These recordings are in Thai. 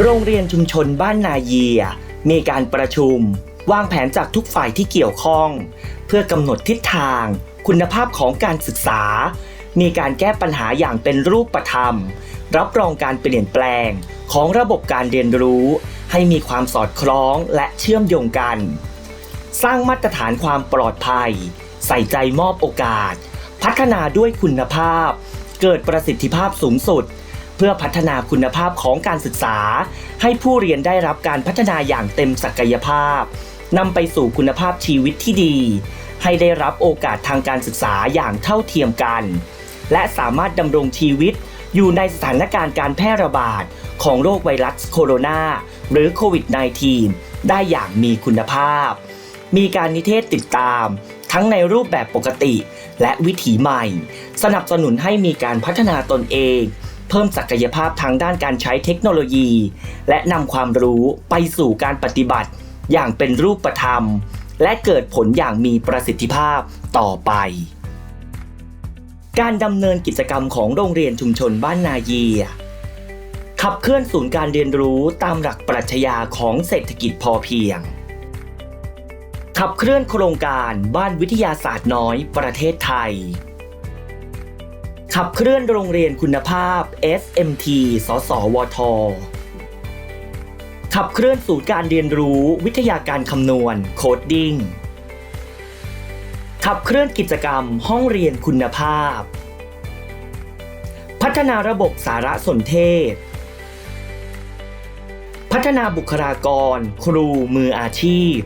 โรงเรียนชุมชนบ้านนาเยีย มีการประชุม วางแผนจากทุกฝ่ายที่เกี่ยวข้อง เพื่อกำหนดทิศทาง คุณภาพของการศึกษา มีการแก้ปัญหาอย่างเป็นรูปธรรม รับรองการเปลี่ยนแปลงของระบบการเรียนรู้ ให้มีความสอดคล้องและเชื่อมโยงกัน สร้างมาตรฐานความปลอดภัย ใส่ใจมอบโอกาส พัฒนาด้วยคุณภาพ เกิดประสิทธิภาพสูงสุด เพื่อพัฒนาคุณภาพของการศึกษา ให้ผู้เรียนได้รับการพัฒนาอย่างเต็มศักยภาพนำไปสู่คุณภาพชีวิตที่ดี ให้ได้รับโอกาสทางการศึกษาอย่างเท่าเทียมกัน และสามารถดำรงชีวิตอยู่ในสถานการณ์การแพร่ระบาดของโรคไวรัสโคโรนาหรือโควิด -19 ได้อย่างมีคุณภาพ มีการนิเทศติดตาม ทั้งในรูปแบบปกติและวิถีใหม่ สนับสนุนให้มีการพัฒนาตนเอง เพิ่มศักยภาพทางด้านการใช้เทคโนโลยี และนำความรู้ไปสู่การปฏิบัติ อย่างเป็นรูปธรรม และเกิดผลอย่างมีประสิทธิภาพต่อไป การดำเนินกิจกรรมของโรงเรียนชุมชนบ้านนาเยียขับเคลื่อนศูนย์การเรียนรู้ตามหลักปรัชญาของเศรษฐกิจพอเพียง ขับเคลื่อนโครงการบ้านวิทยาศาสตร์น้อยประเทศไทย ขับเคลื่อนโรงเรียนคุณภาพ SMT สสวท ขับเคลื่อนศูนย์การเรียนรู้วิทยาการคำนวณโคดดิ้ง ขับเคลื่อนกิจกรรมห้องเรียนคุณภาพ พัฒนาระบบสารสนเทศ พัฒนาบุคลากร ครูมืออาชีพ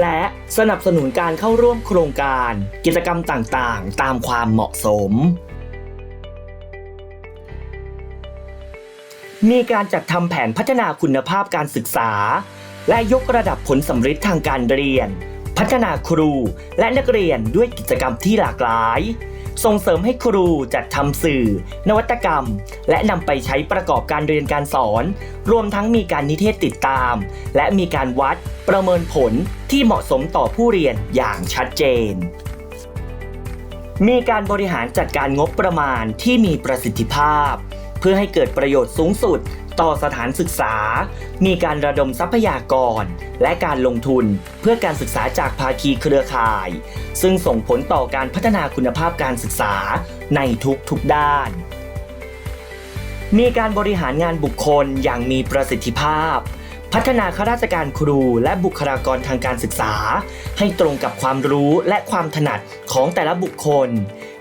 และสนับสนุนการเข้าร่วมโครงการ กิจกรรมต่างๆ ตามความเหมาะสม มีการจัดทำแผนพัฒนาคุณภาพการศึกษา และยกระดับผลสำฤทธิ์ทางการเรียน พัฒนาครูและนักเรียนด้วยกิจกรรมที่หลากหลาย ส่งเสริมให้ครูจัดทำสื่อ นวัตกรรม และนำไปใช้ประกอบการเรียนการสอน รวมทั้งมีการนิเทศติดตาม และมีการวัดประเมินผลที่เหมาะสมต่อผู้เรียนอย่างชัดเจน มีการบริหารจัดการงบประมาณที่มีประสิทธิภาพ เพื่อให้เกิดประโยชน์สูงสุด ต่อสถานศึกษา มีการระดมทรัพยากร และการลงทุนเพื่อการศึกษาจากภาคีเครือข่าย ซึ่งส่งผลต่อการพัฒนาคุณภาพการศึกษาในทุกๆด้าน มีการบริหารงานบุคคลอย่างมีประสิทธิภาพ พัฒนาข้าราชการครูและบุคลากรทางการศึกษา ให้ตรงกับความรู้และความถนัดของแต่ละบุคคล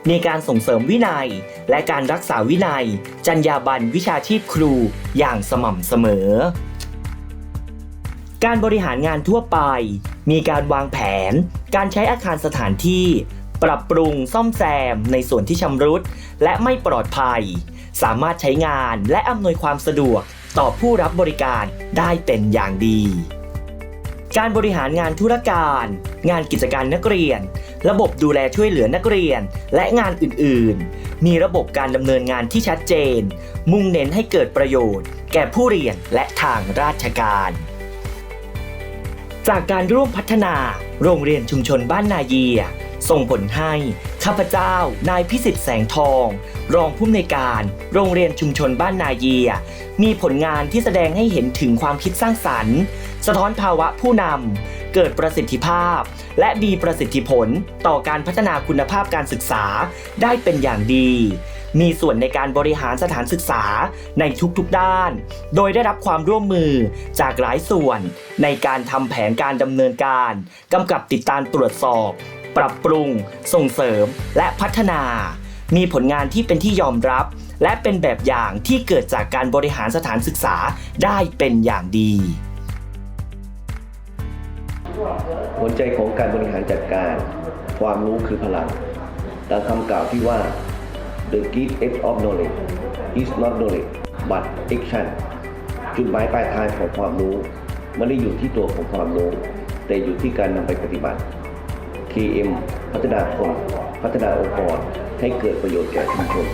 มีการส่งเสริมวินัย และการรักษาวินัย จรรยาบรรณวิชาชีพครูอย่างสม่ำเสมอ การบริหารงานทั่วไป มีการวางแผน การใช้อาคารสถานที่ ปรับปรุงซ่อมแซมในส่วนที่ชำรุด และไม่ปลอดภัย สามารถใช้งานและอำนวยความสะดวก ต่อผู้รับบริการได้เป็นอย่างดี การบริหารงานธุรการ งานกิจการนักเรียน ระบบดูแลช่วยเหลือนักเรียน และงานอื่น ๆ มีระบบการดำเนินงานที่ชัดเจน มุ่งเน้นให้เกิดประโยชน์ แก่ผู้เรียนและทางราชการจากการร่วมพัฒนาโรงเรียนชุมชนบ้านนาเยีย ส่งผลให้ข้าพเจ้านายพิสิทธิ์แสงทอง รองผู้อำนวยการ โรงเรียนชุมชนบ้านนาเยีย มีผลงานที่แสดงให้เห็นถึงความคิดสร้างสรรค์ สะท้อนภาวะผู้นำเกิดประสิทธิภาพ และมีประสิทธิผลต่อการพัฒนาคุณภาพการศึกษาได้เป็นอย่างดีมีส่วนในการบริหารสถานศึกษาในทุกๆด้าน โดยได้รับความร่วมมือจากหลายส่วนในการทำแผนการดำเนินการกำกับติดตามตรวจสอบ ปรับปรุง ส่งเสริม และพัฒนา มีผลงานที่เป็นที่ยอมรับ และเป็นแบบอย่างที่เกิดจากการบริหารสถานศึกษาได้เป็นอย่างดี หัวใจของการบริหารจัดการ ความรู้คือพลังตามคำกล่าวที่ว่า the gift of knowledge is not knowledge but action จุดหมายปลายทางของความรู้ไม่ได้อยู่ที่ตัวของความรู้ แต่อยู่ที่การนำไปปฏิบัติ KM พัฒนาคนพัฒนาองค์กรให้เกิดประโยชน์แก่ชุมชน